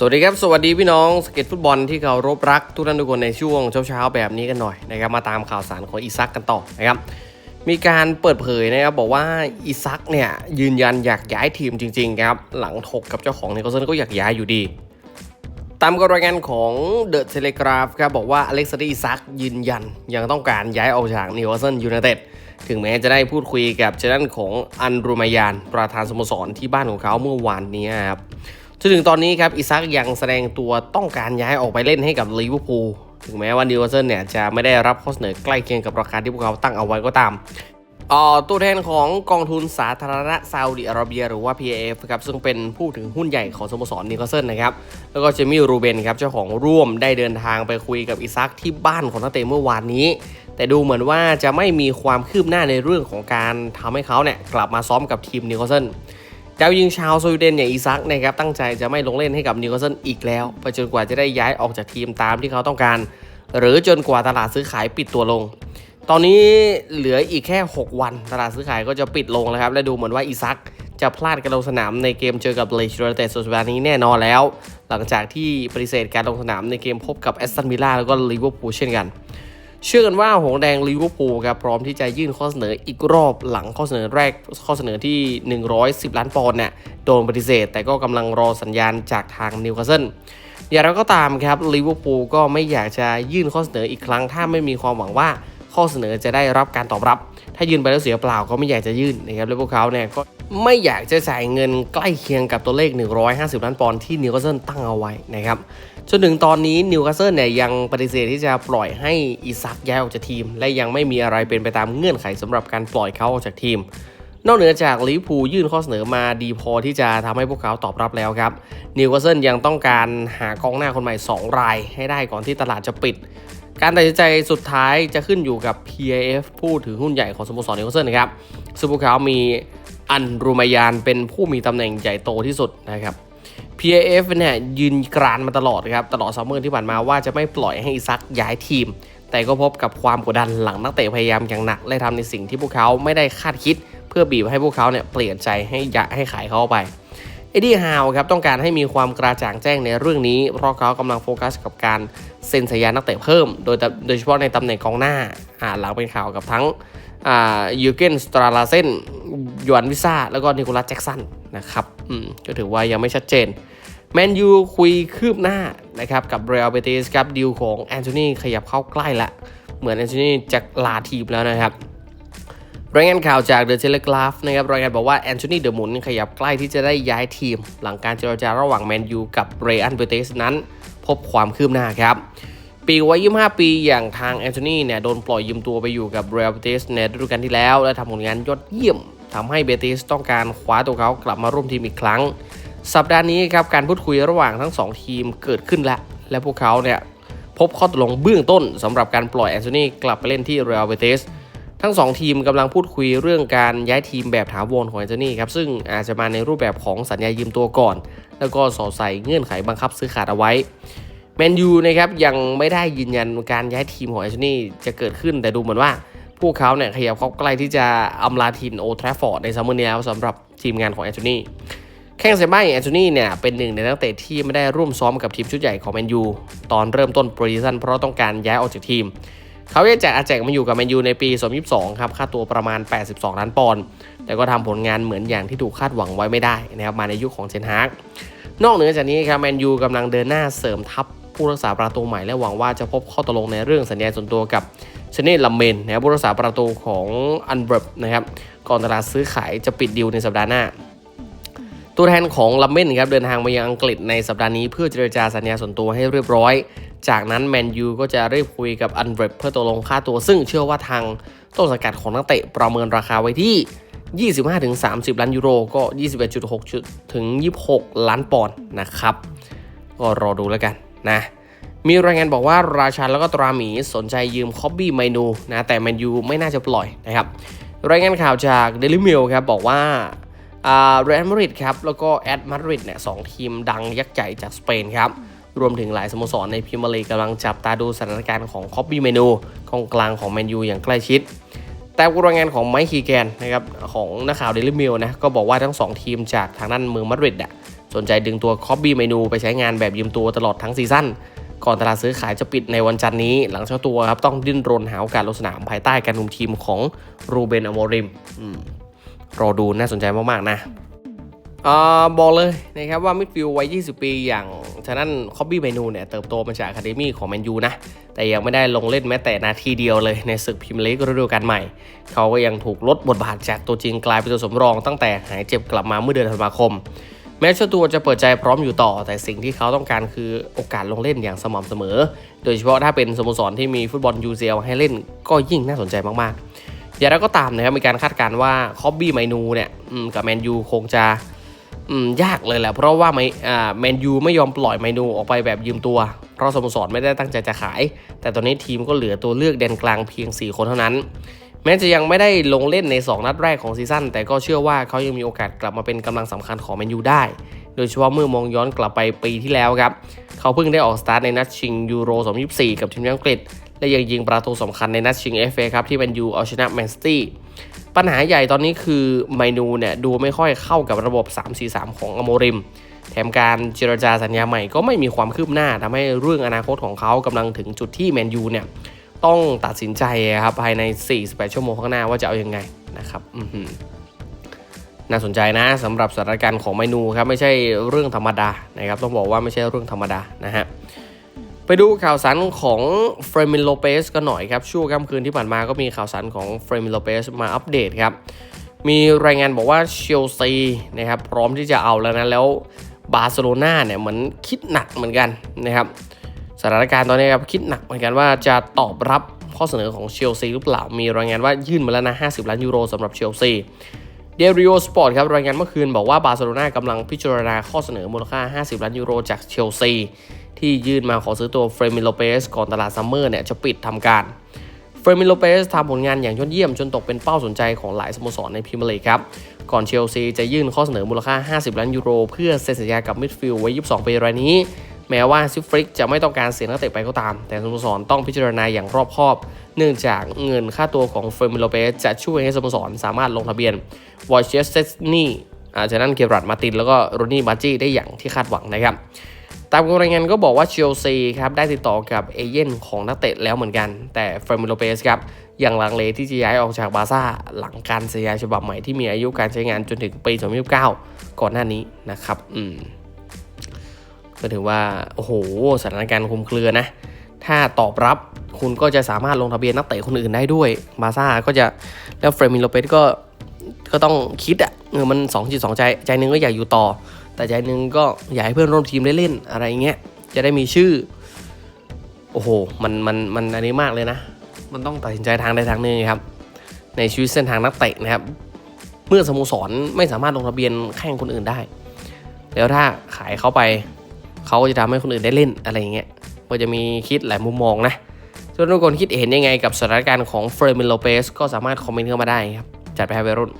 สวัสดีครับ สวัสดีพี่น้องสเก็ตฟุตบอลที่เคารพรักทุกท่านทุกคนในช่วงเช้าๆแบบนี้กันหน่อยนะครับมาตามข่าวสารของอีซักกันต่อนะครับมีการเปิดเผยนะครับบอกว่าอีซักเนี่ยยืนยันอยากย้ายทีมจริงๆครับหลังถกกับเจ้าของนิโคลสันก็อยากย้ายอยู่ดี ตามรายงานของเดอะเทเลกราฟครับบอกว่าอเล็กซานเดอร์อีซักยืนยันยังต้องการย้ายออกจากนิโคลสันยูไนเต็ดถึงแม้จะได้พูดคุยกับเจ้าด้านของอันรูมายานประธานสโมสรที่บ้านของเขาเมื่อวานนี้ครับ จนถึงตอนนี้ครับอิซักยังแสดงตัวต้องการย้ายออกไปเล่นให้กับลิเวอร์พูลถึงแม้ว่านิวคาสเซิลเนี่ยจะไม่ได้รับข้อเสนอใกล้เคียงกับราคาที่พวกเขาตั้งเอาไว้ก็ตามตัวแทนของกองทุนสาธารณะซาอุดิอาระเบีย หรือว่า PAF ครับซึ่งเป็นผู้ถือหุ้นใหญ่ของสโมสรนิวคาสเซิลนะครับ แล้วก็เจมี่รูเบนครับเจ้าของร่วมได้เดินทางไปคุยกับอิซักที่บ้านของนักเตะเมื่อวานนี้ แต่ดูเหมือนว่าจะไม่มีความคืบหน้าในเรื่องของการทำให้เขาเนี่ยกลับมาซ้อมกับทีมนิวคาสเซิล ดาวยิงชาวสวีเดนอย่างอีซักนะครับตั้งใจจะไม่ลงเล่นให้กับนิวคาสเซิลอีกแล้วไปจนกว่าจะได้ย้ายออกจากทีมตามที่เขาต้องการ หรือจนกว่าตลาดซื้อขายปิดตัวลง ตอนนี้เหลืออีกแค่ 6 วัน ตลาดซื้อขายก็จะปิดลงแล้วครับและดูเหมือนว่าอีซักจะพลาดการลงสนามในเกมเจอกับเลชิโรเตสสัปดาห์นี้แน่นอนแล้ว หลังจากที่ปฏิเสธการลงสนามในเกมพบกับแอสตันวิลล่าแล้วก็ลิเวอร์พูลเช่นกัน เชื่อกันว่าหงแดงลิเวอร์พูลครับพร้อมที่จะยื่นข้อเสนออีกรอบหลังข้อเสนอแรกข้อเสนอที่ 110 ล้านปอนด์เนี่ยโดนปฏิเสธ แต่ก็กำลังรอสัญญาณจากทางนิวคาสเซิลอย่างไรก็ตามครับลิเวอร์พูลก็ไม่อยากจะยื่นข้อเสนออีกครั้ง ถ้าไม่มีความหวังว่าข้อเสนอจะได้รับการตอบรับ ถ้ายื่นไปแล้วเสียเปล่าก็ไม่อยากจะยื่นนะครับและพวกเขาเนี่ยก็ ไม่อยากจะจ่ายเงินใกล้เคียงกับตัวเลข 150 ล้านปอนด์ที่นิวคาสเซิลตั้งเอาไว้นะครับจนถึงตอนนี้นิวคาสเซิลเนี่ยยังปฏิเสธที่จะปล่อยให้อิซักย้ายออกจากทีม และยังไม่มีอะไรเป็นไปตามเงื่อนไขสำหรับการปล่อยเขาออกจากทีม นอกเหนือจากลิพูยื่นข้อเสนอมาดีพอที่จะทำให้พวกเขาตอบรับแล้วครับนิวคาสเซิลยังต้องการหากองหน้าคนใหม่ 2 รายให้ได้ก่อนที่ตลาดจะปิด การตัดสินใจสุดท้ายจะขึ้นอยู่กับ PAF ผู้ถือหุ้นใหญ่ของสโมสรนิวคาสเซิลนะครับซึ่งพวกเขามี อันรูมายานเป็นผู้มีตำแหน่งใหญ่โตที่สุดนะครับ PAF เนี่ยยืนกรานมาตลอดครับตลอดซัมเมอร์ที่ผ่านมาว่าจะไม่ปล่อยให้อิซักย้ายทีม แต่ก็พบกับความกดดันหลังนักเตะพยายามอย่างหนักและทำในสิ่งที่พวกเขาไม่ได้คาดคิด เพื่อบีบให้พวกเขาเนี่ยเปลี่ยนใจให้ยะให้ขายเขาไปเอ็ดดี้ฮาวครับต้องการให้มีความกระจ่างแจ้งในเรื่องนี้ เพราะเขากำลังโฟกัสกับการเซ็นสัญญานักเตะเพิ่ม โดยโดยเฉพาะในตำแหน่งกองหน้าหลังเป็นข่าวกับทั้งยูเกนสตราลาเซน ยวนวิซ่าแล้วก็นิโคลัสแจ็กสันนะครับอืมก็ถือว่ายังไม่ชัดเจนแมนยูคุยคืบหน้านะครับกับเรอัลเบติสครับดีลของแอนโทนีขยับเข้าใกล้ละเหมือนแอนโทนีจะลาทีมแล้วนะครับรายงานข่าวจากเดอะเทเลกราฟนะครับรายงานบอกว่าแอนโทนีเดอะมุนขยับใกล้ที่จะได้ย้ายทีม หลังการเจรจาระหว่างแมนยูกับเรอันเบติสนั้น พบความคืบหน้าครับ ปีวัย 25 ปีอย่างทางแอนโทนีเนี่ยโดนปล่อยยืมตัวไปอยู่กับเรอัลเบติสในฤดูกาลที่แล้ว และทำผลงานยอดเยี่ยม ทำให้เบติสต้องการคว้าตัวเขากลับมาร่วมทีมอีกครั้ง สัปดาห์นี้ครับการพูดคุยระหว่างทั้ง 2 ทีมเกิดขึ้นแล้วและพวกเขาเนี่ยพบข้อตกลงเบื้องต้นสำหรับการปล่อยแอนโทนีกลับไปเล่นที่เรอัลเบติสทั้ง 2 ทีมกำลังพูดคุยเรื่องการย้ายทีมแบบถาวรของแอนโทนีครับซึ่งอาจจะมาในรูปแบบของสัญญายืมตัวก่อน แล้วก็สอดใส่เงื่อนไขบังคับซื้อขาดเอาไว้แมนยูนะครับยังไม่ได้ยืนยันการย้ายทีมของแอนโทนีจะเกิดขึ้นแต่ดูเหมือนว่า พวกเขาเนี่ยขยับเข้าใกล้ที่จะอำลาทีมโอทราฟอร์ดในซัมเมอร์นี้แล้วสำหรับทีมงานของแอนโทนีแข้งเซบ้าอย่างแอนโทนีเนี่ยเป็นหนึ่งในนักเตะที่ไม่ได้ร่วมซ้อมกับทีมชุดใหญ่ของแมนยูตอนเริ่มต้นโปรดิชั่นเพราะต้องการย้ายออกจากทีม เขาแยกจากอาแจกมาอยู่กับแมนยูในปี 2022 ครับค่าตัวประมาณ 82 ล้านปอนด์แต่ก็ทำผลงานเหมือนอย่างที่ถูกคาดหวังไว้ไม่ได้นะครับมาในยุคขของเชนฮากนอกเหนือจากนี้ครับแมนยูกำลังเดินหน้าเสริมทัพผู้รักษาประตูใหม่และหวังว่าจะพบข้อตกลงในเรื่องสัญญาส่วนตัวกับ ชเน่ลัมเมนนะครับผู้รักษาประตูของอันเบรบนะครับก่อนตลาดซื้อขายจะปิดดีลในสัปดาห์หน้า ตัวแทนของลัมเมนครับเดินทางมายังอังกฤษในสัปดาห์นี้เพื่อเจรจาสัญญาส่วนตัวให้เรียบร้อย จากนั้นแมนยูก็จะเรียบคุยกับอันเบรบเพื่อตกลงค่าตัว ซึ่งเชื่อว่าทางต้นสังกัดของนักเตะประเมินราคาไว้ที่ 25-30 ล้านยูโรก็ 21.6 ถึง 26 ล้านปอนด์นะครับ ก็รอดูแล้วกันนะ มีรายงานบอกว่าราชันแล้วก็ตราหมีสนใจยืมคอบบี้ไมนูนะแต่แมนยูไม่น่าจะปล่อยนะครับ รายงานข่าวจากเดลิมิลครับบอกว่าเรอัลมาดริดครับแล้วก็แอดมาดริดเนี่ยสองทีมดังยักษ์ใหญ่จากสเปนครับรวมถึงหลายสโมสรในพรีเมียร์ลีกกำลังจับตาดูสถานการณ์ของคอบบี้เมนูกองกลางของแมนยูอย่างใกล้ชิด แต่รายงานของไมค์คีแกนนะครับของนักข่าวเดลิมิลนะก็บอกว่าทั้ง 2 ทีมจากทางด้านเมืองมาดริดอะสนใจดึงตัวคอบบี้เมนูไปใช้งานแบบยืมตัวตลอดทั้งซีซั่น ก่อนตลาดซื้อขายจะปิดในวันจันทร์นี้ หลังเจ้าตัวครับต้องดิ้นรนหาโอกาสลงสนามภายใต้การคุมทีมของรูเบนอโมริมรอดูน่าสนใจมาก ๆ นะอบอกเลยนะครับว่ามิดฟิลด์วัย 20 ปีอย่างฉะนั้นคอบบี้เมนูเนี่ยเติบโตมาจากอะคาเดมี่ของแมนยูนะ แต่ยังไม่ได้ลงเล่นแม้แต่นาทีเดียวเลยในศึกพรีเมียร์ลีกฤดูกาลใหม่ เขาก็ยังถูกลดบทบาทจากตัวจริงกลายเป็นตัวสำรองตั้งแต่หายเจ็บกลับมาเมื่อเดือนธันวาคม แม้เจ้าตัวจะเปิดใจพร้อมอยู่ต่อ แต่สิ่งที่เขาต้องการคือโอกาสลงเล่นอย่างสม่ำเสมอ โดยเฉพาะถ้าเป็นสโมสรที่มีฟุตบอล UCL ให้เล่นก็ยิ่งน่าสนใจมากๆ อย่างไรก็ตามนะครับมีการคาดการณ์ว่าคอบบี้ไมนูเนี่ยกับแมนยูคงจะยากเลยแหละเพราะว่าไม่แมนยูไม่ยอมปล่อยไมนูออกไปแบบยืมตัว เพราะสโมสรไม่ได้ตั้งใจจะขาย แต่ตอนนี้ทีมก็เหลือตัวเลือกแดนกลางเพียง 4 คนเท่านั้น ม้จะยังไม่ได้ลงเล่นใน 2 นัดแรกของซีซั่นแต่ก็เชื่อว่าเขายังมีโอกาสกลับมาเป็นกำลังสำคัญของแมนยูได้ โดยเฉพาะเมื่อมองย้อนกลับไปปีที่แล้วครับ เขาเพิ่งได้ออกสตาร์ทในนัดชิงยูโร 2024 กับทีมอังกฤษ และยังยิงประตูสำคัญในนัดชิง FA ครับที่แมนยูเอาชนะแมนซิตี้ปัญหาใหญ่ตอนนี้คือไมนูเนี่ยดูไม่ค่อยเข้ากับระบบ 3-4-3 ของอโมริม แถมการเจรจาสัญญาใหม่ก็ไม่มีความคืบหน้าทำให้เรื่องอนาคตของเขากำลังถึงจุดที่แมนยูเนี่ย ต้องตัดสินใจครับภายใน 48 ชั่วโมงข้างหน้าว่าจะเอาอยัางไงนะครับน่าสนใจนะสำหรับสถานการณ์ของไมนูครับไม่ใช่เรื่องธรรมดานะครับ ต้องบอกว่าไม่ใช่เรื่องธรรมดานะฮะไปดูข่าวสารของเฟรมินโลเปสกันหน่อยครับ ช่วงค่ำคืนที่ผ่านมาก็มีข่าวสารของเฟรมินโลเปสมาอัปเดตครับ มีรายงานบอกว่าเชลซีนะครับพร้อมที่จะเอาแล้วนะแล้วบาร์เซโลนาเนี่ยเหมือนคิดหนักเหมือนกันนะครับ สถานการณ์ตอนนี้ครับคิดหนักเหมือนกันว่าจะตอบรับข้อเสนอของเชลซีหรือเปล่า มีรายงานว่ายื่นมาแล้วนะ 50 ล้านยูโรสำหรับเชลซีเดริโอสปอร์ตครับรายงานเมื่อคืนบอกว่าบาร์เซโลนากำลังพิจารณาข้อเสนอมูลค่า 50 ล้านยูโรจากเชลซีที่ยื่นมาขอซื้อตัวเฟรมิโลเปสก่อนตลาดซัมเมอร์เนี่ยจะปิดทำการเฟรมิโลเปสทำผลงานอย่างยอดเยี่ยมจนตกเป็นเป้าสนใจของหลายสโมสรในพรีเมียร์ลีกครับก่อนเชลซีจะยื่นข้อเสนอมูลค่า 50 ล้านยูโร เพื่อเซ็นสัญญากับมิดฟิลด์ไว้ 22 ปีรายนี้ แม้ว่าซิฟริกจะไม่ต้องการเสียนักเตะไปก็ตาม แต่สโมสรต้องพิจารณาอย่างรอบคอบ เนื่องจากเงินค่าตัวของเฟอร์มิโลเปสจะช่วยให้สโมสรสามารถลงทะเบียนวอชเชสเซสนี่อาจากนั้นเกียรัตมาตินแล้วก็โรนี่บาจี้ได้อย่างที่คาดหวังนะครับตามรายงานก็บอกว่าเชลซีครับได้ติดต่อกับเอเย่นของนักเตะแล้วเหมือนกัน แต่เฟอร์มิโลเปสครับยังลังเลที่จะย้ายออกจากบาร์ซ่าหลังการสัญญาฉบับใหม่ที่มีอายุการใช้งานจนถึงปี 2029 ก่อนหน้านี้นะครับ อืม ก็ถือว่าโอ้โหสถานการณ์คลุมเครือนะ ถ้าตอบรับคุณก็จะสามารถลงทะเบียนนักเตะคนอื่นได้ด้วยบาซ่าก็จะแล้วเฟรมินโลเปสก็ก็ต้องคิดอะเออมันสองจิตสองใจใจนึงก็อยากอยู่ต่อ แต่ใจนึงก็อยากให้เพื่อนร่วมทีมได้เล่นอะไรเงี้ยจะได้มีชื่อ โอ้โหมันมันมันอันนี้มากเลยนะ มันต้องตัดสินใจทางใดทางหนึ่งครับ ในชีวิตเส้นทางนักเตะนะครับ เมื่อสโมสรไม่สามารถลงทะเบียนแข่งคนอื่นได้ แล้วถ้าขายเขาไป เขาจะทำให้คนอื่นได้เล่นอะไรอย่างเงี้ยก็จะมีคิดหลายมุมมองนะส่วนทุกคนคิดเห็นยังไงกับสถานการณ์ของเฟรมินโลเปสก็สามารถคอมเมนต์เข้ามาได้ครับ จัดไปให้วัยรุ่น